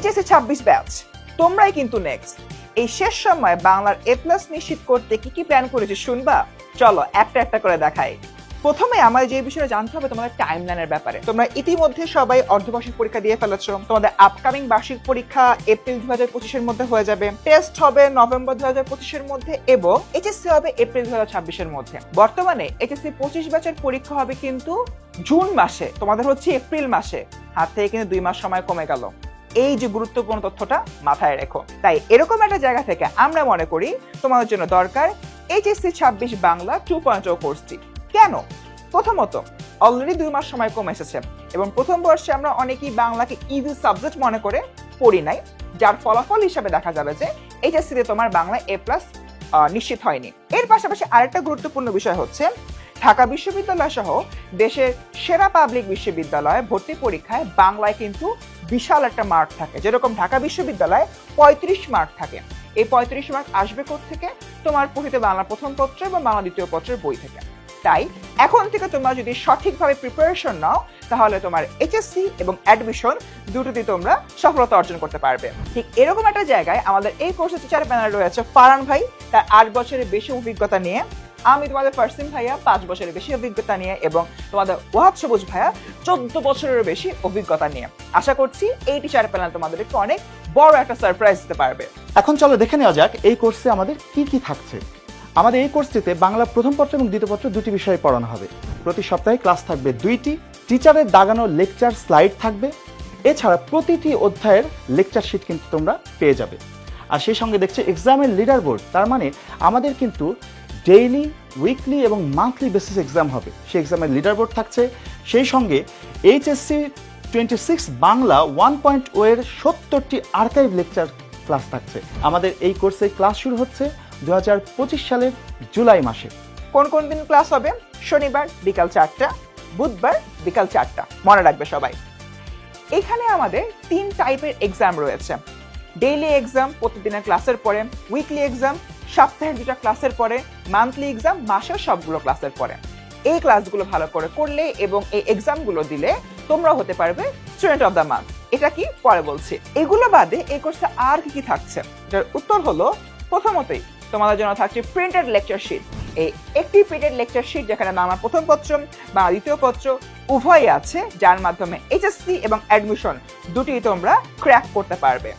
HSC ছাব্বিশ batch তোমরাই কিন্তু নেক্সট এই শেষ সময় বাংলার এ প্লাস নিশ্চিত করতে কি কি প্ল্যান করেছে শুনবা? চলো একটা একটা করে দেখাই। প্রথমে আমার যে বিষয়টা জানতে হবে তোমাদের টাইম লাইনের ব্যাপারে। তোমরা ইতিমধ্যে সবাই অর্ধবার্ষিক পরীক্ষা দিয়ে ফেলেছো। তোমাদের আপকামিং বার্ষিক পরীক্ষা এপ্রিল দু হাজার পঁচিশের মধ্যে হয়ে যাবে। টেস্ট হবে নভেম্বর দু হাজার পঁচিশের মধ্যে এবং এইচএসসি হবে এপ্রিল দু হাজার ছাব্বিশের মধ্যে। বর্তমানে এইচএসসি পঁচিশ ব্যাচের পরীক্ষা হবে কিন্তু জুন মাসে, তোমাদের হচ্ছে এপ্রিল মাসে। হাত থেকে কিন্তু দুই মাস সময় কমে গেল। এই যে গুরুত্বপূর্ণ তথ্যটা মাথায় রেখো। তাই এরকম একটা জায়গা থেকে আমরা মনে করি তোমাদের জন্য দরকার এইচএসসি ছাব্বিশ বাংলা টু পয়েন্ট ও কোর্সটি কেন? প্রথমত অলরেডি দুই মাস সময় কমে এসেছে এবং প্রথম বর্ষে আমরা অনেকেই বাংলাকে ইজি সাবজেক্ট মনে করে পড়ি নাই, যার ফলাফল হিসাবে দেখা যাবে যে এইচএসসিতে তোমার বাংলা এ প্লাস নিশ্চিত হয়নি। এর পাশাপাশি আরেকটা গুরুত্বপূর্ণ বিষয় হচ্ছে ঢাকা বিশ্ববিদ্যালয় সহ দেশের সেরা পাবলিক বিশ্ববিদ্যালয়ে ভর্তি পরীক্ষায় বাংলায় কিন্তু বিশাল একটা মার্ক থাকে। যেরকম ঢাকা বিশ্ববিদ্যালয়ে পঁয়ত্রিশ মার্ক থাকে। এই পঁয়ত্রিশ মার্ক আসবে থেকে তোমার পঠিত বাংলা প্রথম পত্র এবং বাংলা দ্বিতীয় পত্রের বই থেকে। তাই এখন থেকে তোমরা যদি সঠিকভাবে প্রিপারেশন নাও, তাহলে তোমার এইচএসসি এবং অ্যাডমিশন দুটোতেই তোমরা সফলতা অর্জন করতে পারবে। ঠিক এরকম একটা জায়গায় আমাদের এই কোর্সের টিচার প্যানেল রয়েছে ফারান ভাই। তার আট বছরের বেশি অভিজ্ঞতা নিয়ে আমি তোমাদের ফার্সিম ভাইয়া, পাঁচ বছরের বেশি অভিজ্ঞতা নিয়ে এবং তোমাদের ওয়াহাব সবুজ ভাইয়া, চোদ্দ বছরের বেশি অভিজ্ঞতা নিয়ে। আশা করছি এই টিচার প্যানেল তোমাদেরকে অনেক বড় একটা সারপ্রাইজ দিতে পারবে। এখন চলো দেখে নেওয়া যাক এই কোর্সে আমাদের কি কি থাকছে। আমাদের এই কোর্সটিতে বাংলা প্রথম পত্র এবং দ্বিতীয় পত্র দুটি বিষয়ে পড়ানো হবে। প্রতি সপ্তাহে ক্লাস থাকবে দুইটি টিচারের দাগানো লেকচার স্লাইড থাকবে। এছাড়া প্রতিটি অধ্যায়ের লেকচার শিট কিন্তু তোমরা পেয়ে যাবে। আর সেই সঙ্গে দেখছে এক্সামের লিডার বোর্ড তার মানে আমাদের কিন্তু ডেইলি, উইকলি এবং মান্থলি বেসিস এক্সাম হবে। সেই এক্সামের লিডার বোর্ড থাকছে। সেই সঙ্গে HSC twenty six Bangla one point ও এর সত্তরটি আর্কাইভ লেকচার ক্লাস থাকছে। আমাদের এই কোর্সে ক্লাস শুরু হচ্ছে দু হাজার পঁচিশ সালের জুলাই মাসে। কোন কোন দিন ক্লাস হবে? শনিবার বিকাল চারটা, বুধবার বিকাল চারটা। মনে রাখবে সবাই। এখানে আমাদের তিন টাইপের এক্সাম রয়েছে। ডেইলি এক্সাম, প্রতিদিনের ক্লাসের পরে, উইকলি এক্সাম সপ্তাহের দুটা ক্লাসের পরে মান্থলি এক্সাম মাসের সবগুলো ক্লাসের পরে। এই ক্লাসগুলো ভালো করে করলে এবং এই এক্সামগুলো দিলে তোমরা হতে পারবে স্টুডেন্ট অফ দ্য মান্থ এটা কি? পরে বলছি। এগুলো বাদে এই কোর্সে আর কি কি থাকছে? এটার উত্তর হলো, প্রথমতই তোমাদের জন্য থাকছে প্রিন্টেড লেকচার শিট এই একটি প্রিন্টেড লেকচার শিট যেখানে বাংলা প্রথম পত্র বা দ্বিতীয় পত্র উভয়ই আছে, যার মাধ্যমে এইচএসসি এবং অ্যাডমিশন দুটি তোমরা ক্র্যাক করতে পারবে।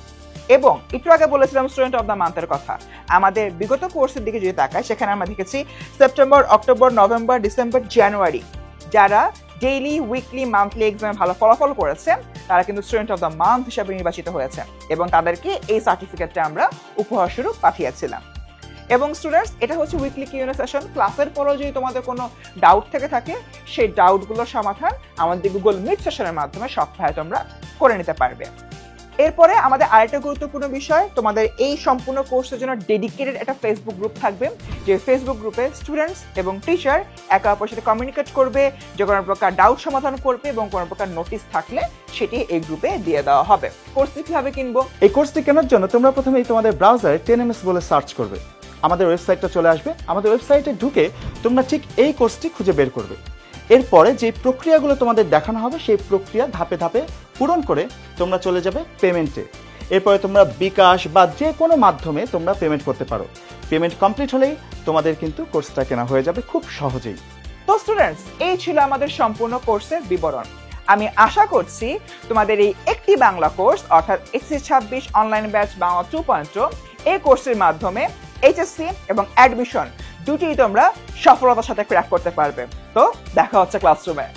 এবং একটু আগে বলেছিলাম স্টুডেন্ট অফ দ্য মান্থের কথা। আমাদের বিগত কোর্সের দিকে যদি তাকাই, সেখানে আমরা দেখেছি September October November December January যারা ডেইলি উইকলি মান্থলি এক্সামে ভালো ফলাফল করেছেন, তারা কিন্তু স্টুডেন্ট অফ দ্য মান্থ হিসাবে নির্বাচিত হয়েছে এবং তাদেরকে এই সার্টিফিকেটটা আমরা উপহার স্বরূপ পাঠিয়েছিলাম। এবং স্টুডেন্টস এটা হচ্ছে উইকলি কিউএনএ সেশন ক্লাসের পরেও যদি তোমাদের কোনো ডাউট থেকে থাকে, সেই ডাউটগুলোর সমাধান আমাদের গুগল মিট সেশনের মাধ্যমে সপ্তাহে তোমরা করে নিতে পারবে। এরপরে আমাদের আরেকটা গুরুত্বপূর্ণ বিষয়, তোমাদের এই সম্পূর্ণ কোর্সের জন্য ডেডিকেটেড একটা ফেসবুক গ্রুপ থাকবে, যে ফেসবুক গ্রুপে স্টুডেন্টস এবং টিচার একে অপরের সাথে কমিউনিকেট করবে, যে কোনো প্রকার ডাউট সমাধান করবে এবং কোনো প্রকার নোটিশ থাকলে সেটি এই গ্রুপে দিয়ে দেওয়া হবে। কোর্সটি কীভাবে কিনবো? এই কোর্সটি কেনার জন্য তোমরা প্রথমেই তোমাদের ব্রাউজারে টেন এমএস বলে সার্চ করবে। আমাদের ওয়েবসাইটটা চলে আসবে। আমাদের ওয়েবসাইটে ঢুকে তোমরা ঠিক এই কোর্সটি খুঁজে বের করবে। এরপরে যে প্রক্রিয়াগুলো তোমাদের দেখানো হবে, সেই প্রক্রিয়া ধাপে ধাপে পূরণ করে তোমরা চলে যাবে পেমেন্টে। এরপরে তোমরা বিকাশ বা যে কোনো মাধ্যমে তোমরা পেমেন্ট করতে পারো। পেমেন্ট কমপ্লিট হলেই তোমাদের কিন্তু কোর্সটা কেনা হয়ে যাবে খুব সহজেই। তো স্টুডেন্টস এই ছিল আমাদের সম্পূর্ণ কোর্সের বিবরণ। আমি আশা করছি তোমাদের এই একটি বাংলা কোর্স, অর্থাৎ এসসি ছাব্বিশ online batch Bangla two point এই কোর্সের মাধ্যমে এইচএসসি এবং অ্যাডমিশন দুটিই তোমরা সফলতার সাথে ক্র্যাক করতে পারবে। তো দেখা হচ্ছে ক্লাসরুমে